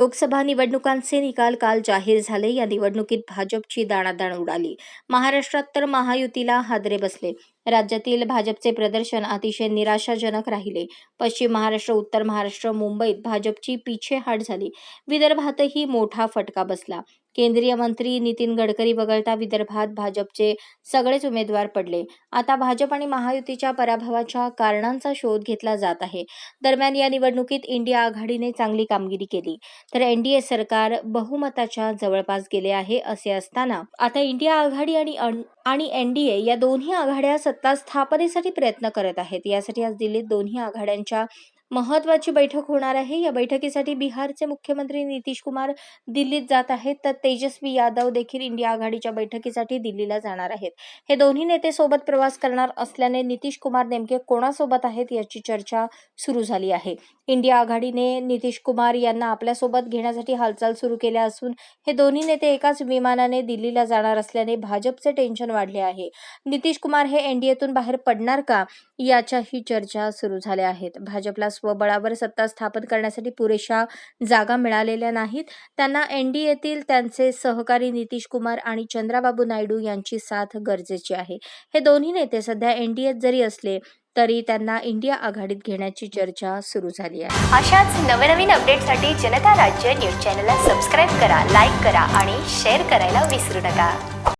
लोकसभा निवडणुकांचे निकाल काल जाहीर झाले. या निवडणुकीत भाजपची दाणादाण उडाली. महाराष्ट्रात तर महायुतीला हादरे बसले. राज्यातील भाजपचे प्रदर्शन अतिशय निराशाजनक राहिले. पश्चिम महाराष्ट्र उत्तर महाराष्ट्र मुंबईत भाजपची पिछेहाट झाली. विदर्भातही मोठा फटका बसला. केंद्रीय मंत्री नितीन गडकरी वगळता विदर्भात भाजपचे सगळेच उमेदवार पडले. आता भाजप आणि महायुतीच्या पराभवाच्या कारणांचा शोध घेतला जात आहे. दरम्यान या निवडणुकीत इंडिया आघाडीने चांगली कामगिरी केली. तर एनडीए सरकार बहुमताच्या जवळपास गेले आहे असे असताना आता इंडिया आघाडी आणि अन- आणि एनडीए या दोन्ही आघाड्या सत्ता स्थापनेसाठी प्रयत्न करत आहेत. यासाठी आज दिल्लीत दोन्ही आघाड्यांच्या महत्वाची बैठक होणार आहे. या बैठकीसाठी बिहारचे मुख्यमंत्री नितीश कुमार दिल्लीत जात आहेत. तर तेजस्वी यादव देखील इंडिया आघाडीच्या बैठकीसाठी दिल्लीला जाणार आहेत. हे दोन्ही नेते सोबत प्रवास करणार असल्याने नितीश कुमार नेमके कोणासोबत आहेत याची चर्चा सुरू झाली आहे. इंडिया आघाडीने नितीश कुमार यांना आपल्यासोबत घेण्यासाठी हालचाल सुरू केल्या असून हे दोन्ही नेते एकाच विमानाने दिल्लीला जाणार असल्याने भाजपचे टेन्शन वाढले आहे. नितीश कुमार हे एनडीएतून बाहेर पडणार का? याच्याही चर्चा सुरू झाल्या आहेत. भाजपला स्वबळावर सत्ता स्थापन करण्यासाठी पुरेशा जागा मिळालेल्या नाहीत. त्यांना एनडीएतील त्यांचे सहकारी नितीश कुमार आणि चंद्राबाबू नायडू यांची साथ गरजेची आहे. हे दोन्ही नेते सध्या एनडीएत जरी असले तरी त्यांना इंडिया आघाडीत घेण्याची चर्चा सुरू झाली आहे. अशाच नवनवीन अपडेटसाठी जनता राज्य न्यूज चॅनलला सबस्क्राईब करा लाईक करा आणि शेअर करायला विसरू नका.